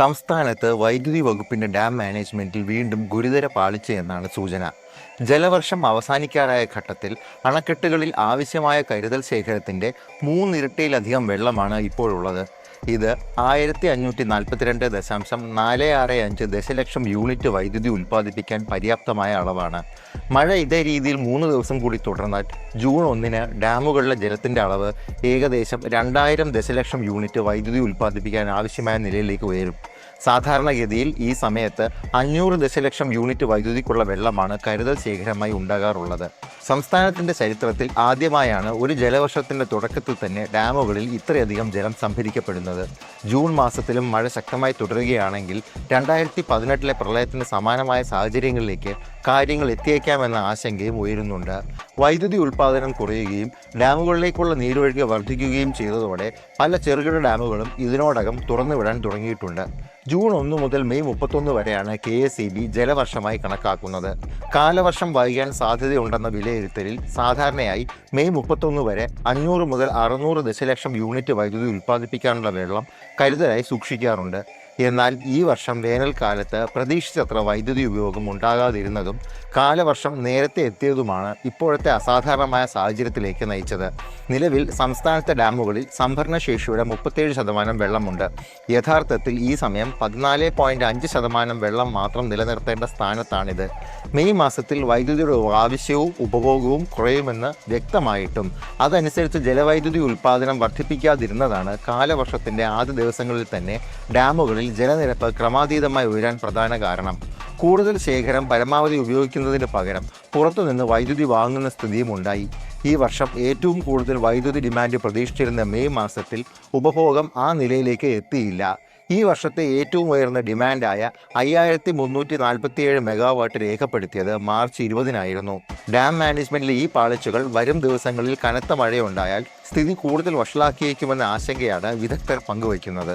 സംസ്ഥാനത്ത് വൈദ്യുതി വകുപ്പിന്റെ ഡാം മാനേജ്മെന്റിൽ വീണ്ടും ഗുരുതര പാളിച്ചയെന്നാണ് സൂചന. ജലവർഷം അവസാനിക്കാറായ ഘട്ടത്തിൽ അണക്കെട്ടുകളിൽ ആവശ്യമായ കരുതൽ ശേഖരത്തിന്റെ മൂന്നിരട്ടിയിലധികം വെള്ളമാണ് ഇപ്പോഴുള്ളത്. ഇത് ആയിരത്തി അഞ്ഞൂറ്റി നാൽപ്പത്തിരണ്ട് ദശാംശം നാല് ആറ് അഞ്ച് ദശലക്ഷം യൂണിറ്റ് വൈദ്യുതി ഉൽപ്പാദിപ്പിക്കാൻ പര്യാപ്തമായ അളവാണ്. മഴ ഇതേ രീതിയിൽ മൂന്ന് ദിവസം കൂടി തുടർന്നാൽ ജൂൺ ഒന്നിന് ഡാമുകളിലെ ജലത്തിന്റെ അളവ് ഏകദേശം രണ്ടായിരം ദശലക്ഷം യൂണിറ്റ് വൈദ്യുതി ഉൽപ്പാദിപ്പിക്കാൻ ആവശ്യമായ നിലയിലേക്ക് ഉയരും. സാധാരണഗതിയിൽ ഈ സമയത്ത് അഞ്ഞൂറ് ദശലക്ഷം യൂണിറ്റ് വൈദ്യുതിക്കുള്ള വെള്ളമാണ് കരുതൽ ശേഖരമായി ഉണ്ടാകാറുള്ളത്. സംസ്ഥാനത്തിന്റെ ചരിത്രത്തിൽ ആദ്യമായാണ് ഒരു ജലവർഷത്തിന്റെ തുടക്കത്തിൽ തന്നെ ഡാമുകളിൽ ഇത്രയധികം ജലം സംഭരിക്കപ്പെടുന്നത്. ജൂൺ മാസത്തിലും മഴ ശക്തമായി തുടരുകയാണെങ്കിൽ രണ്ടായിരത്തി പതിനെട്ടിലെ പ്രളയത്തിന് സമാനമായ സാഹചര്യങ്ങളിലേക്ക് കാര്യങ്ങൾ എത്തിയേക്കാമെന്ന ആശങ്കയും ഉയരുന്നുണ്ട്. വൈദ്യുതി ഉൽപ്പാദനം കുറയുകയും ഡാമുകളിലേക്കുള്ള നീരൊഴുക്ക് വർദ്ധിക്കുകയും ചെയ്തതോടെ പല ചെറുകിട ഡാമുകളും ഇതിനോടകം തുറന്നുവിടാൻ തുടങ്ങിയിട്ടുണ്ട്. ജൂൺ ഒന്ന് മുതൽ മെയ് മുപ്പത്തൊന്ന് വരെയാണ് കെ എസ് ഇ ബി ജലവർഷമായി കണക്കാക്കുന്നത്. കാലവർഷം വൈകാൻ സാധ്യതയുണ്ടെന്ന വിലയിരുത്തലിൽ സാധാരണയായി മെയ് മുപ്പത്തൊന്ന് വരെ അഞ്ഞൂറ് മുതൽ അറുന്നൂറ് ദശലക്ഷം യൂണിറ്റ് വൈദ്യുതി ഉൽപ്പാദിപ്പിക്കാനുള്ള വെള്ളം കരുതലായി സൂക്ഷിക്കാറുണ്ട്. എന്നാൽ ഈ വർഷം വേനൽക്കാലത്ത് പ്രതീക്ഷിച്ചത്ര വൈദ്യുതി ഉപയോഗം ഉണ്ടാകാതിരുന്നതും കാലവർഷം നേരത്തെ എത്തിയതുമാണ് ഇപ്പോഴത്തെ അസാധാരണമായ സാഹചര്യത്തിലേക്ക് നയിച്ചത്. നിലവിൽ സംസ്ഥാനത്തെ ഡാമുകളിൽ സംഭരണശേഷിയുടെ മുപ്പത്തേഴ് ശതമാനം വെള്ളമുണ്ട്. യഥാർത്ഥത്തിൽ ഈ സമയം പതിനാല് പോയിന്റ് അഞ്ച് ശതമാനം വെള്ളം മാത്രം നിലനിർത്തേണ്ട സ്ഥാനത്താണിത്. മെയ് മാസത്തിൽ വൈദ്യുതിയുടെ ആവശ്യവും ഉപഭോഗവും കുറയുമെന്ന് വ്യക്തമായിട്ടും. അതനുസരിച്ച് ജലവൈദ്യുതി ഉൽപ്പാദനം വർദ്ധിപ്പിക്കാതിരുന്നതാണ് കാലവർഷത്തിന്റെ ആദ്യ ദിവസങ്ങളിൽ തന്നെ ഡാമുകളിൽ ജലനിരപ്പ് ക്രമാതീതമായി ഉയരാൻ പ്രധാന കാരണം. കൂടുതൽ ശേഖരം പരമാവധി ഉപയോഗിക്കുന്നതിന് പകരം പുറത്തുനിന്ന് വൈദ്യുതി വാങ്ങുന്ന സ്ഥിതിയും ഉണ്ടായി. ഈ വർഷം ഏറ്റവും കൂടുതൽ വൈദ്യുതി ഡിമാൻഡ് പ്രതീക്ഷിച്ചിരുന്ന മെയ് മാസത്തിൽ ഉപഭോഗം ആ നിലയിലേക്ക് എത്തിയില്ല. ഈ വർഷത്തെ ഏറ്റവും ഉയർന്ന ഡിമാൻഡായ അയ്യായിരത്തി മുന്നൂറ്റി നാൽപ്പത്തിയേഴ് മെഗാവാട്ട് രേഖപ്പെടുത്തിയത് മാർച്ച് ഇരുപതിനായിരുന്നു. ഡാം മാനേജ്മെന്റിലെ ഈ പാളിച്ചുകൾ വരും ദിവസങ്ങളിൽ കനത്ത മഴയുണ്ടായാൽ സ്ഥിതി കൂടുതൽ വഷളാക്കിയേക്കുമെന്ന ആശങ്കയാണ് വിദഗ്ധർ പങ്കുവയ്ക്കുന്നത്.